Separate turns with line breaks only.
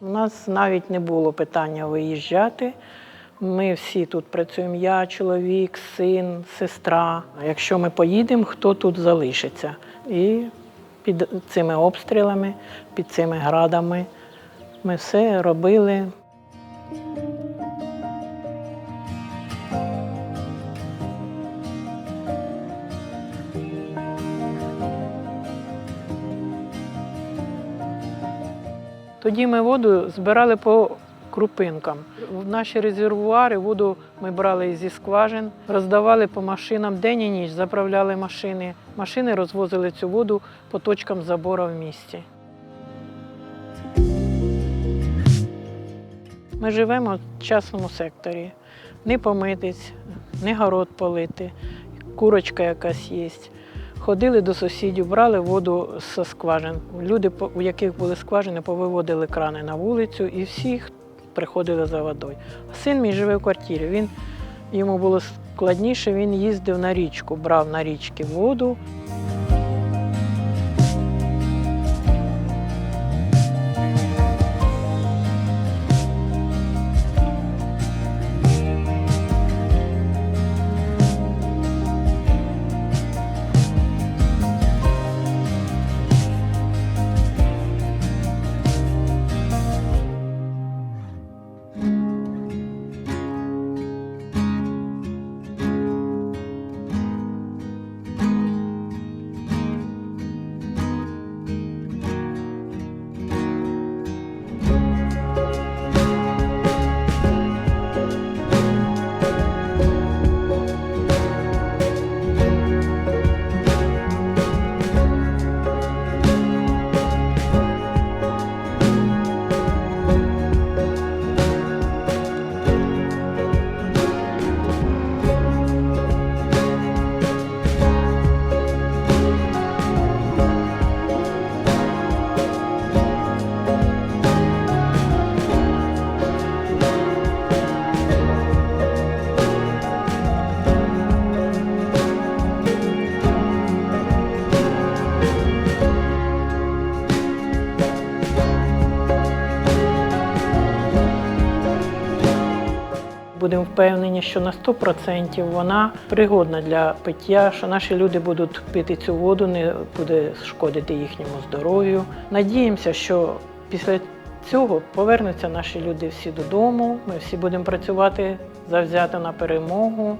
У нас навіть не було питання виїжджати. Ми всі тут працюємо. Я, чоловік, син, сестра. Якщо ми поїдемо, хто тут залишиться? І під цими обстрілами, під цими градами ми все робили. Тоді ми воду збирали по крупинкам. В наші резервуари воду ми брали зі скважин, роздавали по машинам день і ніч, заправляли машини. Машини розвозили цю воду по точкам забору в місті. Ми живемо в частному секторі. Не помитись, не город полити, курочка якась є. Ходили до сусідів, брали воду з скважин. Люди, у яких були скважини, повиводили крани на вулицю і всі приходили за водою. Син мій живе в квартирі. Він, йому було складніше, він їздив на річку, брав на річки воду. Будемо впевнені, що на 100% вона пригодна для пиття, що наші люди будуть пити цю воду, не буде шкодити їхньому здоров'ю. Надіємося, що після цього повернуться наші люди всі додому. Ми всі будемо працювати завзято на перемогу.